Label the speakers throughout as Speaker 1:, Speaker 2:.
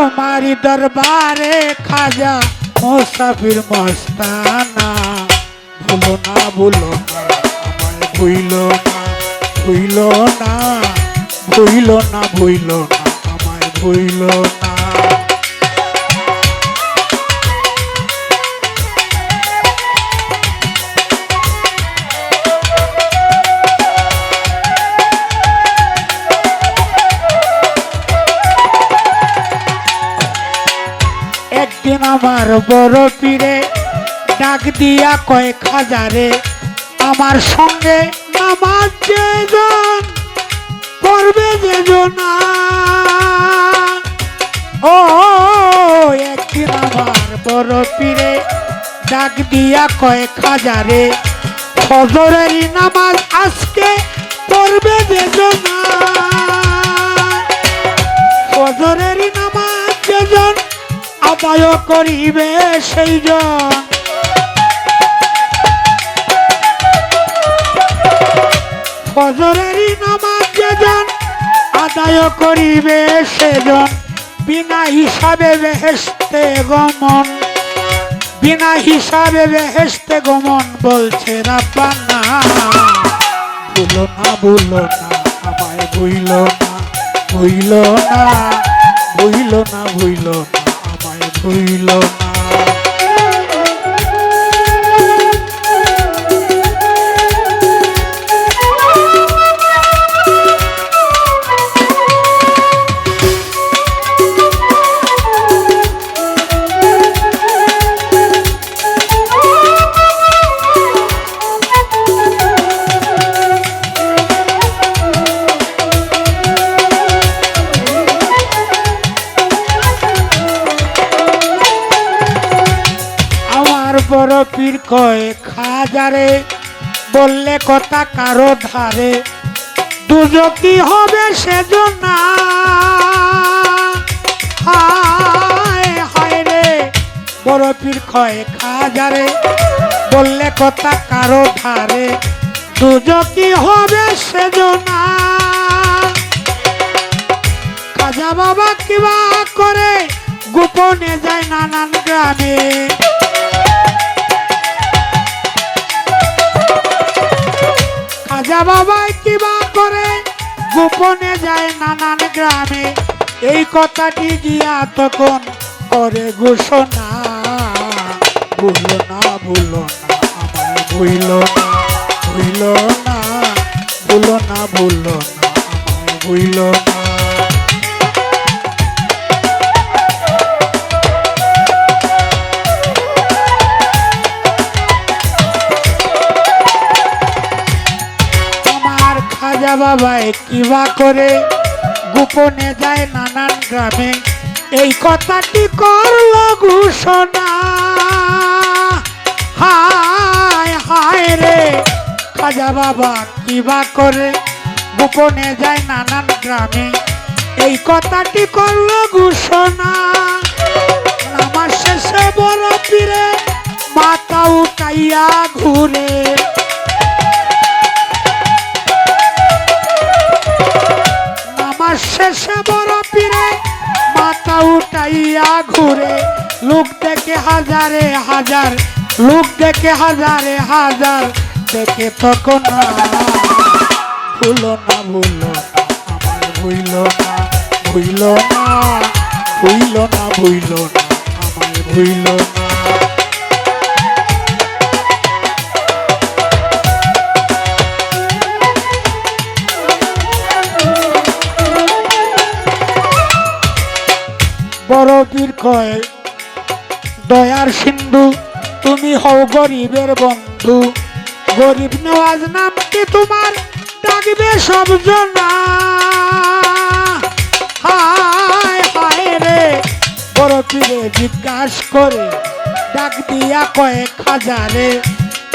Speaker 1: তোমারি দরবারে খাজা মোসাফির মস্তানা ভুলো না ভুলো আমায় না ভুইল না ভুইল না ভুইল না আমায় ভুইলো না আমার বড় পীরে ডাক দিয়া কয়েক হাজারে। আমার সঙ্গে নামাজ যেজন করবে যেজনা ও, একদিন আমার বড় পীরে ডাক দিয়া কয়েক হাজারে। ফজরেরই নামাজ আজকে পড়বে যেজনা যেজন আদায় করিবে সেই জন। আদায় করিবে সেজন বিনা হিসাবে বেহেস্তে গমন, বিনা হিসাবে বেহেস্তে গমন বলছে রাব্বানা ভুলো না ভুলো না, আমায় ভুইলো না ভুইলো না। বড় পীর কয় খাজারে, বললে কথা কারও ধারে। দুজকি হবে সেজন্য। হায় হায় রে বড় পীর কয় খাজারে, বললে কথা কারও ধারে। দুজকি হবে সেজন্য। খাজা বাবা কিবা করে, গোপনে যায় নানান গ্রামে। খাজা কি বা করে? গোপনে যায় নানান গ্রামে। এই কথাটি গিয়া তখন করে ঘোষণা। ভুলো না, ভুল না ভুল না, ভুইল না। ভুল না, ভুলো না ভুল না। খাজা বাবাই কিবা করে, গোপনে যায় নানান গ্রামে। এই কথাটি করল ঘোষণা। হায় হায় রে, খাজা বাবা কিবা করে, গোপনে যায় নানান গ্রামে। এই কথাটি করল ঘোষণা। আমার শেষে বড় পীরে মাথা উঠাইয়া ঘুরে। উঠাইয়া ঘুরে, লোক দেখে হাজারে হাজার, লোক দেখে হাজারে হাজার, দেখে তখন ভুলো না ভুলো না, আমার ভুইল না ভুইল না ভুইল না ভুইল না, আমার ভুইল না। পীর কয়, দয়ার সিন্ধু, তুমি হও গরিবের বন্ধু। গরিব নেওয়াজ নামটি তোমার ডাকবে সব জনা। জিজ্ঞাস করে ডাক দিয়া কয়েক হাজারে।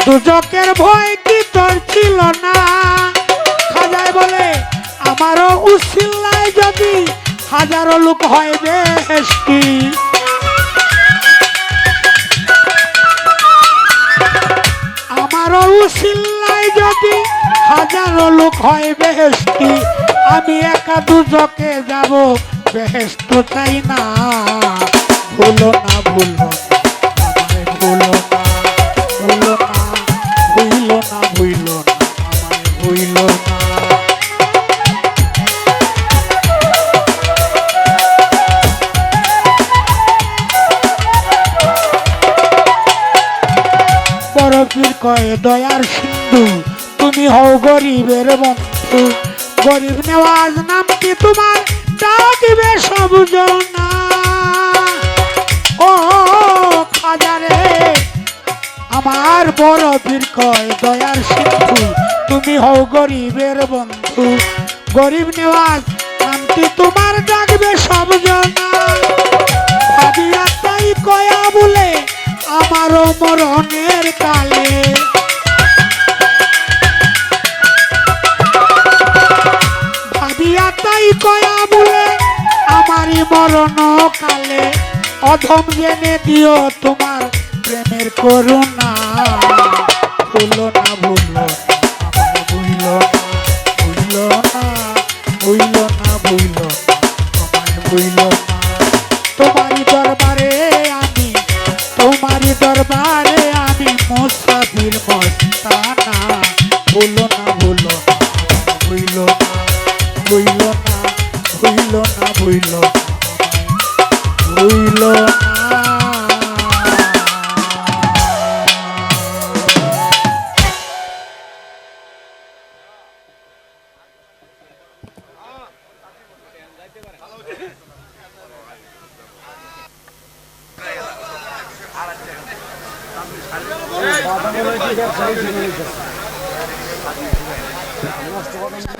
Speaker 1: দুজকের ভয় কি তোর ছিল না? খাজায় বলে, আমারও উচিল্লায় যদি হাজারো লোক হয় বেশি আমারও উচিল্লায় যদি হাজারো লোক হয় বেহেস্তি আমি একা দুজকে যাব বেহেস্ত চাই না? ভুলো না ভুলো না। দয়ার সিন্ধু, তুমি হও গরিবের বন্ধু। গরিব নেওয়াজ নাম কি তোমার? ডাকিবে সব জনা। ও খাজারে, আমার বরফির কয়, দয়ার সিন্ধু, তুমি হও গরিবের বন্ধু। গরিব নেওয়াজ নামটি তোমার? ডাকবে সব জনা। ভাবিয়া তাই কয়া বলে, আমারও মরণের কালে অধম জেনে দিও তোমার প্রেমের করুণা। ভুলো না
Speaker 2: নষ্ট কথা